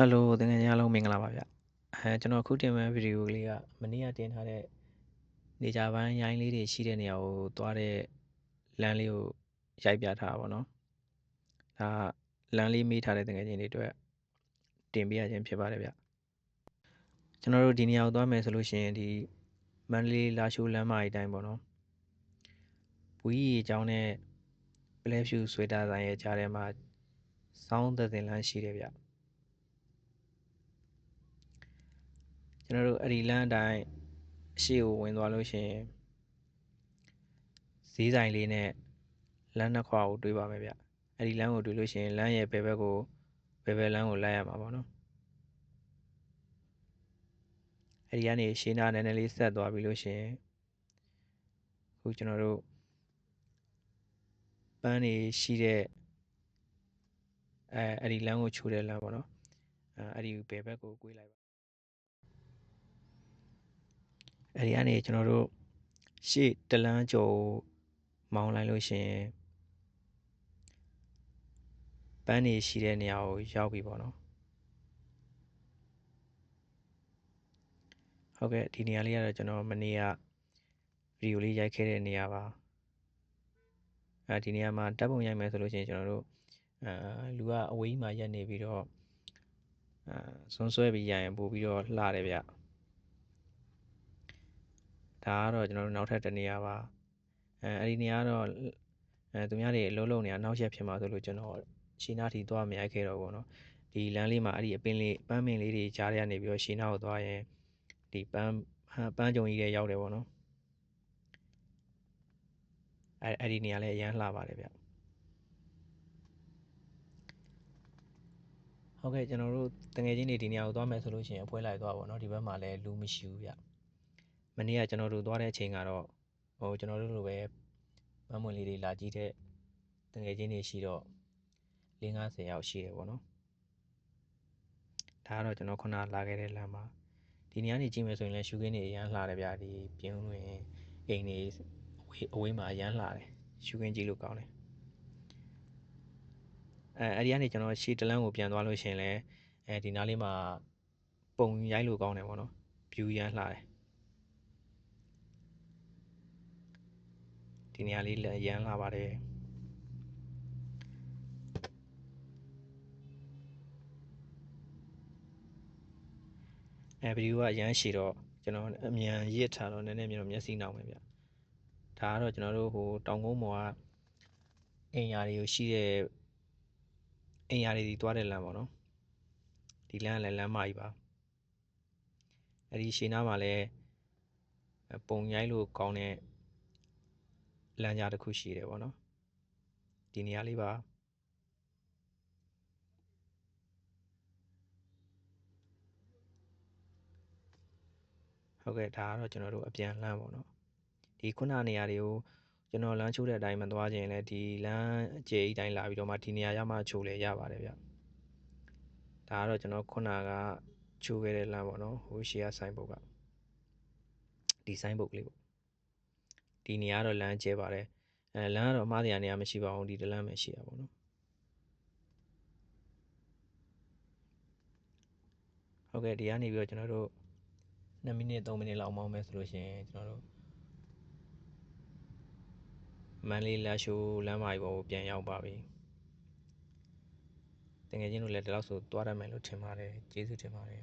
ဟယ်လိုတကယ်ကြီးအားလုံးမင်္ဂလာပါဗျအဲကျွန်တော်အခုတင်မဲ့ဗီဒီယိုကလေးကမနေ့ကတင်ထားတဲ့နေကြပိုင်းရိုင်းလေးတွေရှိတဲ့နေရာကိုသွားတဲ့လမ်းလေးကိုရိုက်ပြထားတာပေါ့နော်ဒါလမ်းလေးမေးထားတဲ့တကယ်ချင်းတွေအတွက်တင်ပြရခြင်းဖြစ်ပါတယ်ဗျကျွန်တော်တို့ဒီနေရာကိုသွားမယ်ဆိုလို့ရှိရင်ဒီမန္တလေးလာရှိုးလမ်းမကြီးတိုင်းပေါ့နော်ဘူကြီးအကြောင်းနဲ့ပလဲဖြူဆွေတာဆိုင်ရဲ့ကြားထဲမှာစောင်းသက်တင်လမ်းရှိတယ်ဗျ ကျွန်တော်တို့အဲ့ဒီလမ်းအတိုင်းအရှိကိုဝင်သွားလို့ရှိရင်ဈေးဆိုင်လေးနဲ့လမ်းနှစ်ခွကိုတွေးပါမယ်ဗျအဲ့ဒီလမ်းကိုတွေးလို့ရှိရင်လမ်းရဲ့ဘယ်ဘက်ကိုဘယ်ဘက်လမ်းကိုလိုက်ရမှာပေါ့နော်အဲ့ဒီကနေရှင်းနာနည်းနည်းလေးဆက်သွားပြီလို့ရှိရင်ခုကျွန်တော်တို့ပန်းနေရှိတဲ့အဲအဲ့ဒီလမ်းကိုချိုးတဲ့လမ်းပေါ့နော်အဲအဲ့ဒီဘယ်ဘက်ကိုကွေးလိုက်ပါ အဲဒီကနေကျွန်တော်တို့ရှေ့တလန်းကျော်မောင်းလိုက်လို့ရှင်ပန်းနေရှိတဲ့နေရာကိုရောက်ပြီပေါ့နော်ဟုတ်ကဲ့ဒီနေရာလေးကတော့ကျွန်တော်မနေ့ကဗီဒီယိုလေးရိုက်ခဲ့တဲ့နေရာပါအဲဒီနေရာမှာတပ်ပုံရိုက်မယ်ဆိုလို့ရှိရင်ကျွန်တော်တို့အဲလူကအဝေးမှာရက်နေပြီးတော့အဲဆွန်းဆွဲပြီးရရင်ပို့ပြီးတော့လှတယ်ဗျ ဒါကတော့ကျွန်တော်တို့နောက်ထပ်တစ်နေရာပါအဲအဲ့ဒီနေရာတော့အဲသူများတွေအလုံးလုံးနေရနောက်ရက်ဖြစ်မှာဆိုလို့ကျွန်တော်ရှီနာထီသွားမရိုက်ခဲ့တော့ဘူးเนาะဒီလမ်းလေးမှာအဲ့ဒီအပင်လေးပန်းပင်လေးတွေကြားရနေပြီးတော့ရှီနာကိုသွားရင်ဒီပန်းပန်းကြုံကြီးတွေရောက်တယ်ပေါ့နော်အဲအဲ့ဒီနေရာလေးအရန်လှပါတယ်ဗျဟုတ်ကဲ့ကျွန်တော်တို့တငယ်ချင်းတွေဒီနေရာကိုသွားမယ်ဆိုလို့ရှိရင်အဖွဲလိုက်သွားပါတော့เนาะဒီဘက်မှာလည်းလူမရှိဘူးဗျ မနေ့ကကျွန်တော်တို့သွားတဲ့အချိန်ကတော့ဟိုကျွန်တော်တို့လိုပဲမမွန်လေးတွေလာကြည့်တဲ့တငယ်ချင်းတွေရှိတော့50ယောက်ရှိတယ်ပေါ့နော်ဒါကတော့ကျွန်တော်ခုနလာခဲ့တဲ့လမ်းမှာဒီနေရာနေကြည့်မယ်ဆိုရင်လည်းရှူခင်းတွေအရန်လှတယ်ဗျာဒီပြင်းတွင်အိမ်တွေအဝေးမှာအရန်လှတယ်ရှူခင်းကြည့်လို့ကောင်းတယ်အဲအဲ့ဒီကနေကျွန်တော်ရှေ့တလန်းကိုပြန်သွားလို့ရှင်လဲအဲဒီနားလေးမှာပုံရိုက်လို့ကောင်းတယ်ပေါ့နော် view ရမ်းလှတယ် ဒီနေရာလေးလည်းရမ်းလာပါတယ်အဲဗီဒီယိုကအရမ်းရှည်တော့ကျွန်တော်အမြန်ရစ်ထားတော့နည်းနည်းမျိုးမျက်စိနောက်မယ်ဗျဒါကတော့ကျွန်တော်တို့ဟိုတောင်ကုန်းပေါ်ကအိမ်ယာတွေကိုရှိတဲ့အိမ်ယာတွေဒီသွားတဲ့လမ်းပေါ့နော်ဒီလမ်းကလည်းလမ်းမကြီးပါအဲ့ဒီရှေးနားမှာလည်းပုံရိုက်လို့ကောင်းတဲ့ လမ်းကြားတစ်ခုရှိတယ်ပေါ့နော်ဒီနေရာလေးပါဟုတ်ကဲ့ဒါကတော့ကျွန်တော်တို့အပြန်လမ်းပေါ့နော်ဒီခုနနေရာတွေကိုကျွန်တော်လမ်းချိုးတဲ့အတိုင်းမသွားခြင်းလဲဒီလမ်းအကျယ်ကြီးတိုင်းလာပြီးတော့မှဒီနေရာရမှချိုးလဲရပါတယ်ဗျဒါကတော့ကျွန်တော်ခုနကချိုးခဲ့တဲ့လမ်းပေါ့နော်ဟိုရှေ့ကဆိုင်ဘုတ်ကဒီဆိုင်ဘုတ်ကလေးပေါ့ ဒီနေရာတော့လမ်းကျဲပါတယ်အဲလမ်းကတော့အမှားတရားနေရာမရှိပါဘူးဒီတလမ်းပဲရှိတာပေါ့နော်ဟုတ်ကဲ့ဒီကနေပြီးတော့ကျွန်တော်တို့2မိနစ်3မိနစ်လောက်မောင်းမယ်ဆိုလို့ရှိရင်ကျွန်တော်တို့မန်လေးလာရှိုးလမ်းမကြီးပေါ်ကိုပြန်ရောက်ပါပြီတကယ်ချင်းတို့လည်းဒီလောက်ဆိုသွားရမယ်လို့ထင်ပါတယ်ကျေးဇူးတင်ပါတယ်